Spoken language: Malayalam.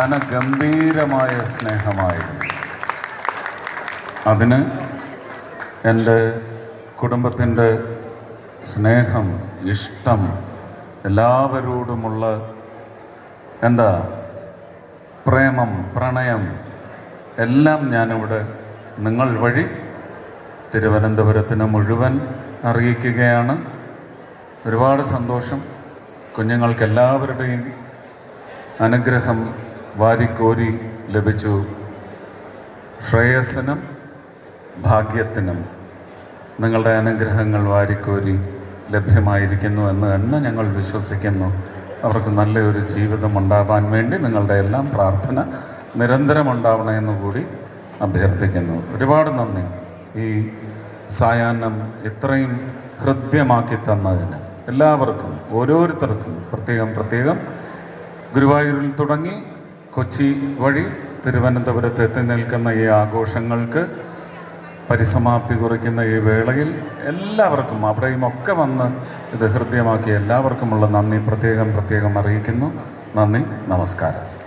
ഘനഗംഭീരമായ സ്നേഹമായിരുന്നു. അതിന് എന്റെ കുടുംബത്തിന്റെ സ്നേഹം ഇഷ്ടം എല്ലാവരോടുമുള്ള എന്താ പ്രേമം പ്രണയം എല്ലാം ഞാനിവിടെ നിങ്ങൾ വഴി തിരുവനന്തപുരത്തിന് മുഴുവൻ അറിയിക്കുകയാണ്. ഒരുപാട് സന്തോഷം. കുഞ്ഞുങ്ങൾക്കെല്ലാവരുടെയും അനുഗ്രഹം വാരിക്കോരി ലഭിച്ചു. ശ്രേയസ്സിനും ഭാഗ്യത്തിനും നിങ്ങളുടെ അനുഗ്രഹങ്ങൾ വാരിക്കോരി ലഭ്യമായിരിക്കുന്നു എന്ന് തന്നെ ഞങ്ങൾ വിശ്വസിക്കുന്നു. അവർക്ക് നല്ലൊരു ജീവിതം ഉണ്ടാവാൻ വേണ്ടി നിങ്ങളുടെ എല്ലാം പ്രാർത്ഥന നിരന്തരം ഉണ്ടാവണമെന്ന് കൂടി അഭ്യർത്ഥിക്കുന്നു. ഒരുപാട് നന്ദി. ഈ സായാഹ്നം ഇത്രയും ഹൃദ്യമാക്കി തന്നതിന് എല്ലാവർക്കും ഓരോരുത്തർക്കും പ്രത്യേകം പ്രത്യേകം ഗുരുവായൂരിൽ തുടങ്ങി കൊച്ചി വഴി തിരുവനന്തപുരത്ത് എത്തി നിൽക്കുന്ന ഈ ആഘോഷങ്ങൾക്ക് പരിസമാപ്തി കുറിക്കുന്ന ഈ വേളയിൽ എല്ലാവർക്കും അവിടെയും ഒക്കെ വന്ന് ഇത് ഹൃദ്യമാക്കി എല്ലാവർക്കുമുള്ള നന്ദി. പ്രത്യേകം പ്രത്യേകം അറിയിക്കുന്നു. നന്ദി നമസ്കാരം.